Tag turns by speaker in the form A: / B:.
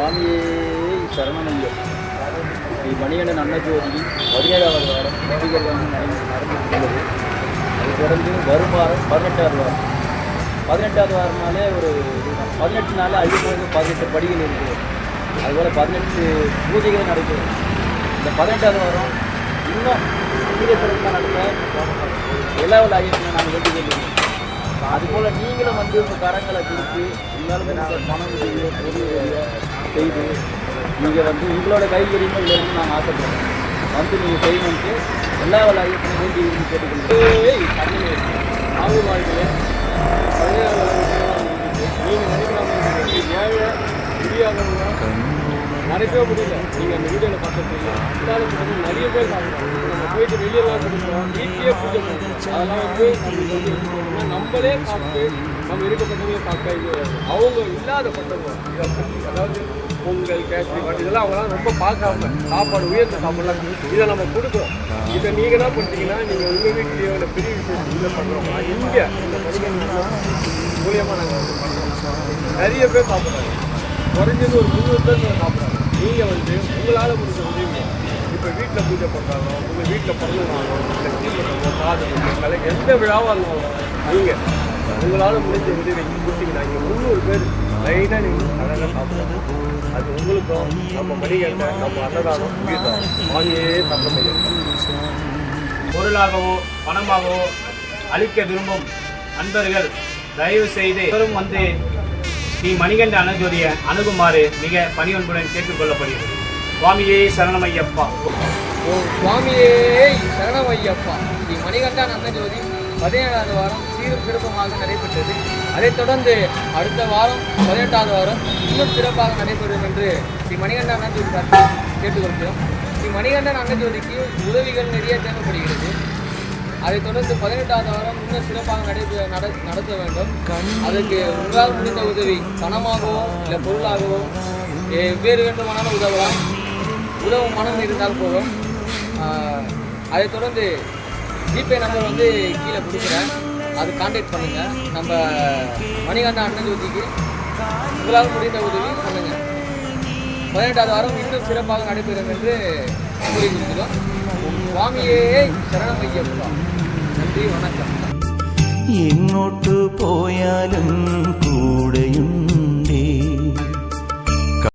A: சுவாமியே சரணமையம் ஸ்ரீ மணிகண்டன் அன்னஜோதியின் பதினேழாவது வாரம் நோய்கள் நடந்து நடந்துள்ளது அது தொடர்ந்து வரும் வாரம் பதினெட்டாவது வாரம். பதினெட்டாவது வாரம்னாலே ஒரு பதினெட்டு நாள் ஐம்பது பதினெட்டு படிகள் இருக்குது. அதுபோல் பதினெட்டு பூஜைகள் நடக்குது. இந்த பதினெட்டாவது வாரம் இன்னும் மிக நடக்க எல்லா உள்ள ஐயப்பனை நாங்கள் வேண்டிக் கொள்கிறோம். அதுபோல் நீங்களும் வந்து உங்கள் கரங்களை கொடுத்து உங்களால் நாங்கள் பணம் உதவியோ பொருள் உதவியோ செய்து நீங்கள் வந்து உங்களோட கைகரியமும் வேணும்னு நாங்கள் ஆசைப்படுறோம் வந்து நீங்கள் செய்யணுன்ட்டு எல்லா வேலை ஐயப்பனை வேண்டி கேட்டுக்கொண்டு தண்ணி ஆவு வாழ்க்கையில்
B: நடக்கவே முடியல. நீங்கள் அந்த வீடியோவில் பார்த்துருப்பீங்க. இருந்தாலும் வந்து நிறைய பேர் சாப்பிடுறாங்க நம்ம போயிட்டு வெளியெல்லாம் கொடுக்குறோம் வீட்லேயே பூஜை பண்ணுறோம் அதெல்லாம் வந்து நம்மளுக்கு வந்து நம்மளே பார்த்து நம்ம இருக்கப்பட்டவங்களே பார்க்க இது அவங்க இல்லாத பட்டவங்க. அதாவது பொங்கல் கேசரி வட்டி இதெல்லாம் அவங்களாம் ரொம்ப பார்க்காம சாப்பாடு உயர்ந்த சாப்பாடுலாம் இதை நம்ம கொடுக்குறோம். இதை நீங்கள் என்ன பண்ணுறீங்கன்னா நீங்கள் உங்கள் வீட்லேயோ இல்லை பெரிய விஷயம் இல்லை பண்ணுறோமா இங்கே இந்த மணிகள் மூலியமாக நாங்கள் பண்ணுறோம் நிறைய பேர் சாப்பிட்றாங்க. குறைஞ்சது ஒரு முந்நூறு பேர் சாப்பிட்றாங்க. நீங்கள் வந்து உங்களால் முடிஞ்ச உதவி இப்போ வீட்டில் பூஜை பண்ணுறாங்க உங்கள் வீட்டில் பிறந்தனாலோ இல்லை தீபத்தமோ காது கலை எந்த விழாவாக இருந்தாலும் நீங்கள் உங்களால் முடிஞ்ச உதவி கொடுத்தீங்கன்னா இங்கே முந்நூறு பேர் லைனாக நீங்கள் அழகாக சாப்பிட்றாங்க அது உங்களுக்கும் நம்ம மணிகண்ட நம்ம அன்னதானம் உயிர்தான் வாங்கியே தங்க
C: பொருளாகவோ பணமாகவோ அளிக்க விரும்பும் அன்பர்கள் தயவு செய்து எவரும் வந்து ஸ்ரீ மணிகண்ட அனஜோதிய அணுகுமாறு மிக பணிவன்புடன் கேட்டுக்கொள்ளப்படுகிறது. சுவாமியே சரணமையப்பா.
D: ஓ சுவாமியே சரணமையப்பா. ஸ்ரீ மணிகண்டன் அன்னஜோதி பதினேழாவது வாரம் சீரும் சிறப்புமாக நடைபெற்றது. அதைத் தொடர்ந்து அடுத்த வாரம் பதினெட்டாவது வாரம் இன்னும் சிறப்பாக நடைபெறும் என்று ஸ்ரீ மணிகண்டன் அன்னஜோதி கேட்டுக்கொள்கிறோம். ஸ்ரீ மணிகண்டன் அன்னஜோதிக்கு உதவிகள் நிறைய தேவைப்படுகிறது. அதைத் தொடர்ந்து பதினெட்டாவது வாரம் இன்னும் சிறப்பாக நடைபெற நட நடத்த வேண்டும். அதுக்கு உங்களால் முடிந்த உதவி பணமாகவோ இல்லை பொருளாகவோ வேறு வேண்டுமானாலும் உதவலாம் உதவும் மனம் இருந்தால் போதும். அதைத் தொடர்ந்து ஜிபே நம்பர் வந்து கீழே கொடுக்குறேன். அது காண்டாக்ட் பண்ணுங்கள் நம்ம மணிகண்ட அண்ணன் ஜோதிக்கு உங்களால் முடிந்த உதவி பண்ணுங்கள் பதினெட்டாவது வாரம் இன்னும் சிறப்பாக நடைபெறும் என்று கூறி கொடுக்கிறோம் சுவாமியே சரணமையப்பா നന്ദി വണക്കം
E: എങ്ങോട്ട് പോയാലും കൂടെയുണ്ട്.